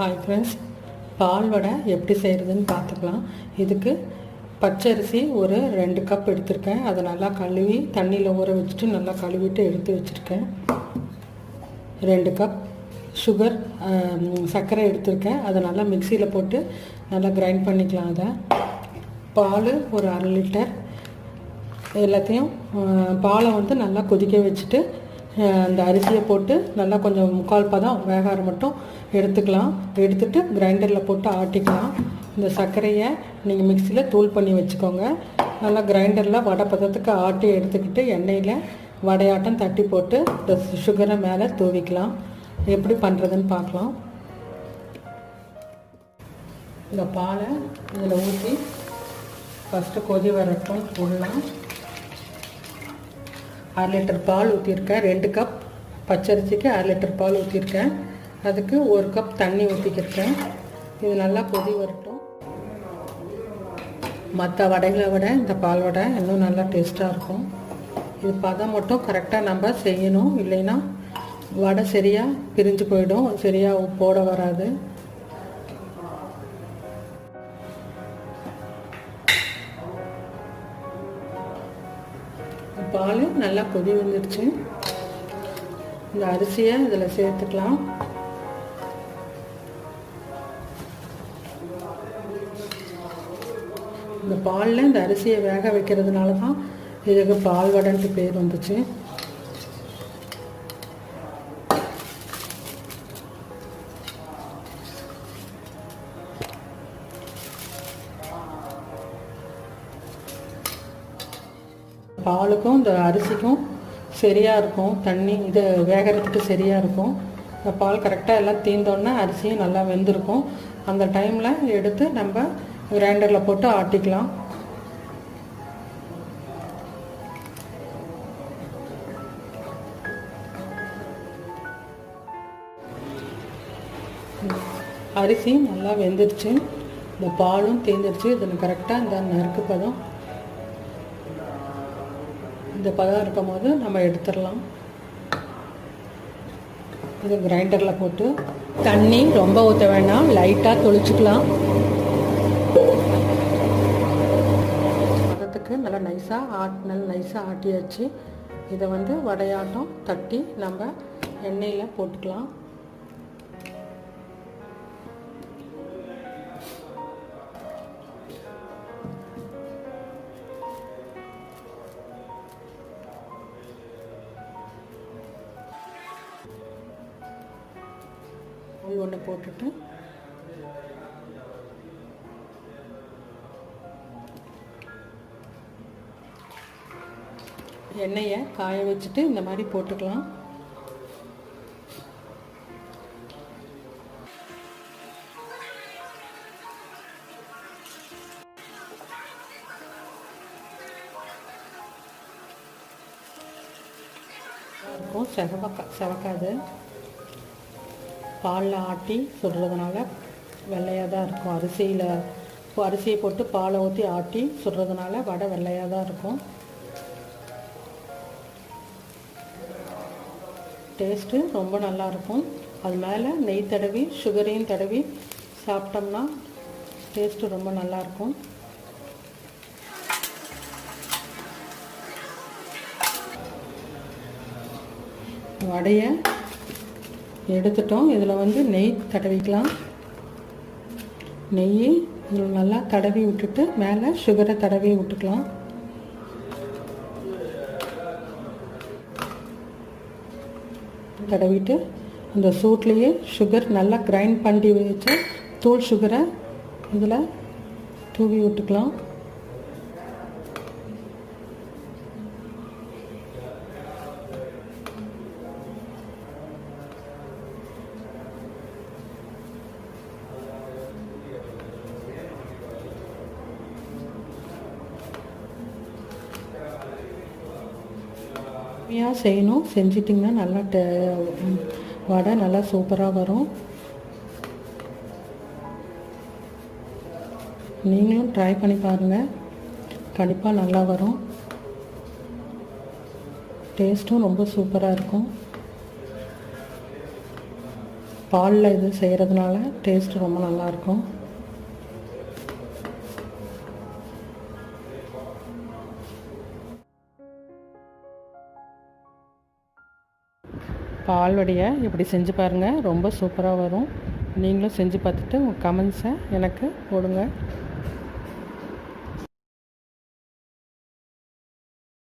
Hi friends பால் வடை எப்படி செய்கிறதுன்னு பார்த்துக்கலாம். இதுக்கு பச்சரிசி ஒரு ரெண்டு கப் எடுத்திருக்கேன். அதை நல்லா கழுவி தண்ணியில் ஊற வச்சுட்டு நல்லா கழுவிட்டு எடுத்து வச்சுருக்கேன். ரெண்டு கப் சுகர் சர்க்கரை எடுத்திருக்கேன். அதை நல்லா மிக்சியில் போட்டு நல்லா கிரைண்ட் பண்ணிக்கலாம் அதை. பால் ஒரு அரை லிட்டர் எல்லாத்தையும் பாலை வந்து நல்லா கொதிக்க வச்சுட்டு அந்த அரிசியை போட்டு நல்லா கொஞ்சம் முக்கால் பதம் வேகாரம் மட்டும் எடுத்துக்கலாம். எடுத்துட்டு கிரைண்டரில் போட்டு ஆட்டிக்கலாம். இந்த சர்க்கரையை நீங்கள் மிக்சியில் தூள் பண்ணி வச்சுக்கோங்க. நல்லா கிரைண்டரில் வடை பதத்துக்கு ஆட்டி எடுத்துக்கிட்டு எண்ணெயில் வடையாட்டம் தட்டி போட்டு இந்த சுகரை மேலே தூவிக்கலாம். எப்படி பண்ணுறதுன்னு பார்க்கலாம். இந்த பாலை இதில் ஊற்றி ஃபஸ்ட்டு கொதி வரட்டும் விடலாம் அரை லிட்டர் பால் ஊற்றிருக்கேன் ரெண்டு கப் பச்சரிசிக்கு அரை லிட்டர் பால் ஊற்றிருக்கேன் அதுக்கு ஒரு கப் தண்ணி ஊற்றிக்கிருக்கேன் இது நல்லா கொதி வரட்டும். மற்ற வடைகளை விட இந்த பால் வடை இன்னும் நல்லா டேஸ்ட்டாக இருக்கும். இது பதம் மட்டும் கரெக்டாக நம்ம செய்யணும். இல்லைன்னா வடை சரியாக பிரிஞ்சு போயிடும். சரியாக போட வராது. பால் நல்லா கொதி வந்துடுச்சு இந்த அரிசியை இதில் சேர்த்துக்கலாம். இந்த பாலில் இந்த அரிசியை வேக வைக்கிறதுனால தான் இதுக்கு பால் வடைன்ட்டு பேர் வந்துச்சு. பாலுக்கும் இந்த அரிசிக்கும் சரியாக இருக்கும். தண்ணி இது வேகிறதுக்கு சரியாக இருக்கும். இந்த பால் கரெக்டாக எல்லாம் தீந்தோடனே அரிசியும் நல்லா வெந்திருக்கும். அந்த டைமில் எடுத்து நம்ம கிரைண்டரில் போட்டு ஆட்டிக்கலாம். அரிசி நல்லா வெந்துருச்சு. இந்த பாலும் தேர்ந்துருச்சு இதில் கரெக்டாக இந்த நறுக்கு பதம் இந்த பதம் இருக்கும் போது நம்ம எடுத்துடலாம். இது கிரைண்டரில் போட்டு தண்ணி ரொம்ப ஊற்ற வேண்டாம் லைட்டாக தொளிச்சுக்கலாம். பதத்துக்கு நல்லா நைஸாக ஆட் நல்லா நைஸாக ஆட்டியாச்சு. இதை வந்து வடையாட்டம் தட்டி நம்ம எண்ணெயில் போட்டுக்கலாம். ஒன்று போட்டுட்டு எண்ணெயை காய வச்சுட்டு இந்த மாதிரி போட்டுக்கலாம். இருக்கும். செவக்கா செவக்காது. பாலில் ஆட்டி சுடுறதுனால வெள்ளையாக தான் இருக்கும். அரிசியில் அரிசியை போட்டு பாலை ஊற்றி ஆட்டி சுடுறதுனால வடை வெள்ளையாக தான் இருக்கும். டேஸ்ட்டு ரொம்ப நல்லாயிருக்கும் அது மேலே நெய் தடவி சுகரையும் தடவி சாப்பிட்டோம்னா டேஸ்ட்டு ரொம்ப நல்லாயிருக்கும் வடையை எடுத்துட்டோம். இதில் வந்து நெய் தடவிக்கலாம். நெய் இதில் நல்லா தடவி விட்டுட்டு மேலே சுகரை தடவி விட்டுக்கலாம். தடவிட்டு அந்த சூட்லேயே சுகர் நல்லா கிரைண்ட் பண்ணி வச்சு தூள் சுகரை இதில் தூவி விட்டுக்கலாம். கம்மியாக செய்யணும். செஞ்சிட்டிங்கன்னா நல்லா டே வடை நல்லா சூப்பராக வரும். நீங்களும் ட்ரை பண்ணி பாருங்கள் கண்டிப்பாக நல்லா வரும். டேஸ்ட்டும் ரொம்ப சூப்பராக இருக்கும். பாலில் இது செய்கிறதுனால டேஸ்ட் ரொம்ப நல்லாயிருக்கும் பால் வடையை இப்படி செஞ்சு பாருங்கள் ரொம்ப சூப்பராக வரும். நீங்களும் செஞ்சு பார்த்துட்டு உங்கள் கமெண்ட்ஸை எனக்கு போடுங்க.